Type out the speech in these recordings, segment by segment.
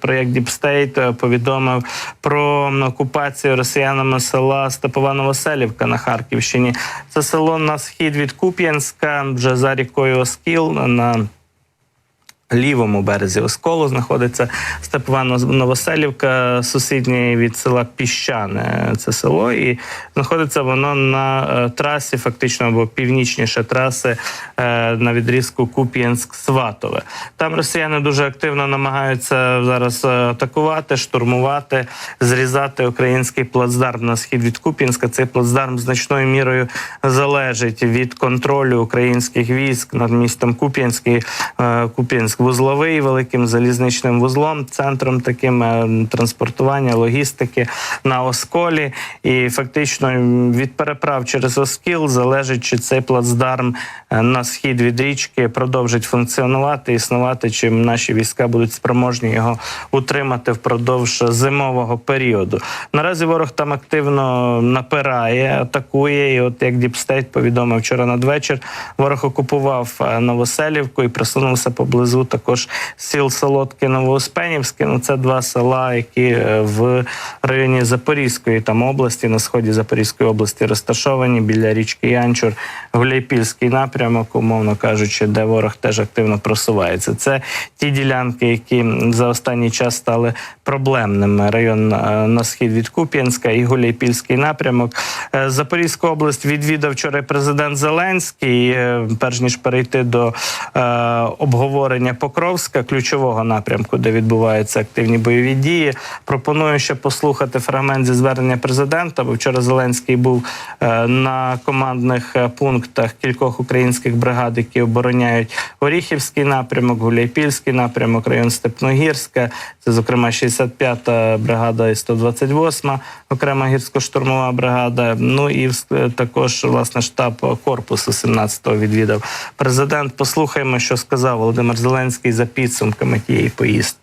Проєкт Діпстейт повідомив про окупацію росіянами села Степова Новоселівка на Харківщині. Це село на схід від Куп'янська, вже за рікою Оскіл на лівому березі Осколу знаходиться Степова Новоселівка, сусіднє від села Піщане. Це село, і знаходиться воно на е, трасі, фактично або північніше траси е, на відрізку Куп'янськ-Сватове. Там росіяни дуже активно намагаються зараз е, атакувати, штурмувати, зрізати український плацдарм на схід від Куп'янська. Цей плацдарм значною мірою залежить від контролю українських військ над містом Куп'янський. Куп'янськ вузловий великим залізничним вузлом, центром таким е, транспортування, логістики на Осколі. І фактично від переправ через Оскіл залежить, чи цей плацдарм е, на схід від річки продовжить функціонувати, існувати, чи наші війська будуть спроможні його утримати впродовж зимового періоду. Наразі ворог там активно напирає, атакує. І от як Діпстейт повідомив вчора надвечір, ворог окупував е, Новоселівку і присунувся поблизу також сіл Солодке Новоуспенівське. Ну це два села, які е, в районі Запорізької там області, на сході Запорізької області розташовані біля річки Янчур, Гуляйпільський напрямок, умовно кажучи, де ворог теж активно просувається. Це ті ділянки, які за останній час стали проблемними. Район е, на схід від Куп'янська і Гуляйпільський напрямок. Е, Запорізьку область відвідав вчора президент Зеленський. Перш ніж перейти до е, обговорення Покровська, ключового напрямку, де відбуваються активні бойові дії. Пропоную ще послухати фрагмент зі звернення президента. Бо вчора Зеленський був е, на командних е, пунктах кількох українських бригад, які обороняють Оріхівський напрямок, Гуляйпільський напрямок, район Степногірська. Це зокрема 65-та бригада і 128-ма окрема гірсько-штурмова бригада. Ну і е, також власне штаб корпусу 17-го відвідав президент. Послухаємо, що сказав Володимир Зеленський за підсумками тієї поїздки.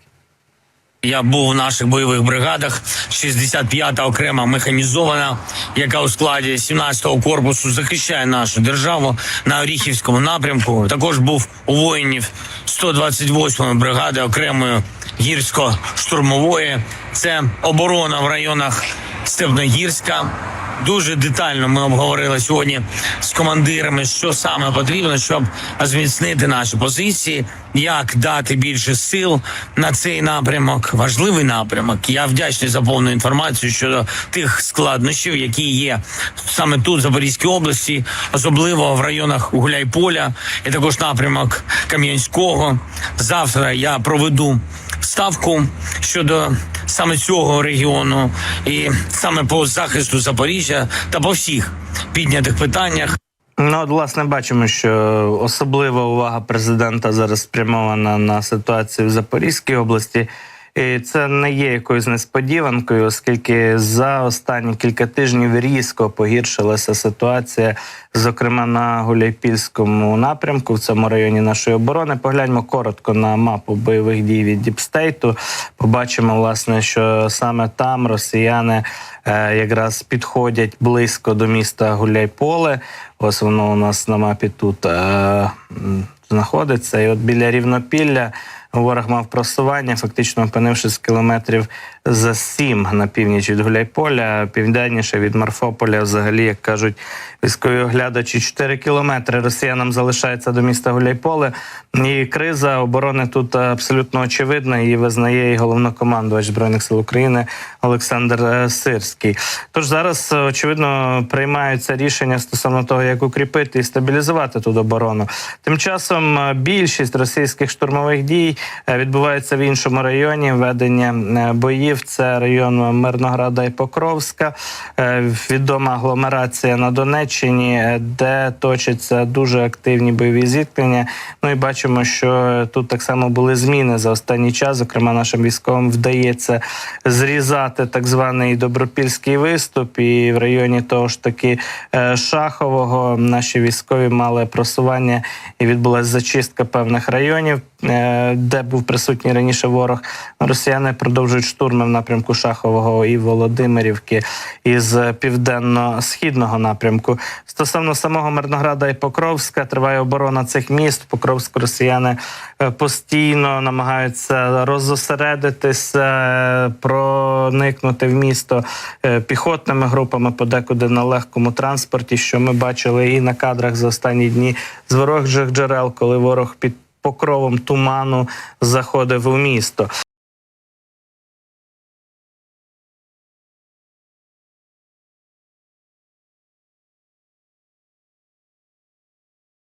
Я був в наших бойових бригадах. 65-та окрема механізована, яка у складі 17-го корпусу захищає нашу державу на Оріхівському напрямку. Також був у воїнів 128-ї бригади окремої гірсько-штурмової. Це оборона в районах Степногірська. Дуже детально ми обговорили сьогодні з командирами, що саме потрібно, щоб зміцнити наші позиції, як дати більше сил на цей напрямок. Важливий напрямок. Я вдячний за повну інформацію щодо тих складнощів, які є саме тут, в Запорізькій області, особливо в районах Гуляйполя, і також напрямок Кам'янського. Завтра я проведу ставку щодо саме цього регіону, і саме по захисту Запоріжжя та по всіх піднятих питаннях. Ну, от, власне, бачимо, що особлива увага президента зараз спрямована на ситуацію в Запорізькій області. І це не є якоюсь несподіванкою, оскільки за останні кілька тижнів різко погіршилася ситуація, зокрема на Гуляйпільському напрямку, в цьому районі нашої оборони. Погляньмо коротко на мапу бойових дій від Діпстейту. Побачимо, власне, що саме там росіяни е, якраз підходять близько до міста Гуляйполе. Ось воно у нас на мапі тут е, знаходиться. І от біля рівнопілля. Ворог мав просування, фактично опинившись кілометрів за сім на північ від Гуляйполя, південніше від Марфополя, взагалі, як кажуть військові оглядачі, 4 кілометри росіянам залишається до міста Гуляйполе. І криза оборони тут абсолютно очевидна. Її визнає і головнокомандувач збройних сил України Олександр е, Сирський. Тож зараз е, очевидно приймаються рішення стосовно того, як укріпити і стабілізувати тут оборону. Тим часом е, більшість російських штурмових дій е, відбувається в іншому районі ведення е, боїв. Це район Мирнограда і Покровська, відома агломерація на Донеччині, де точаться дуже активні бойові зіткнення. Ну і бачимо, що тут так само були зміни за останній час. Зокрема, нашим військовим вдається зрізати так званий добропільський виступ. І в районі того ж таки Шахового наші військові мали просування і відбулася зачистка певних районів. Е, де був присутній раніше ворог. Росіяни продовжують штурми в напрямку Шахового і Володимирівки із південно-східного напрямку. Стосовно самого Мирнограда і Покровська триває оборона цих міст. В росіяни е, постійно намагаються розосередитися, е, проникнути в місто піхотними групами, подекуди на легкому транспорті, що ми бачили і на кадрах за останні дні з ворожих джерел, коли ворог під покровом туману заходив у місто.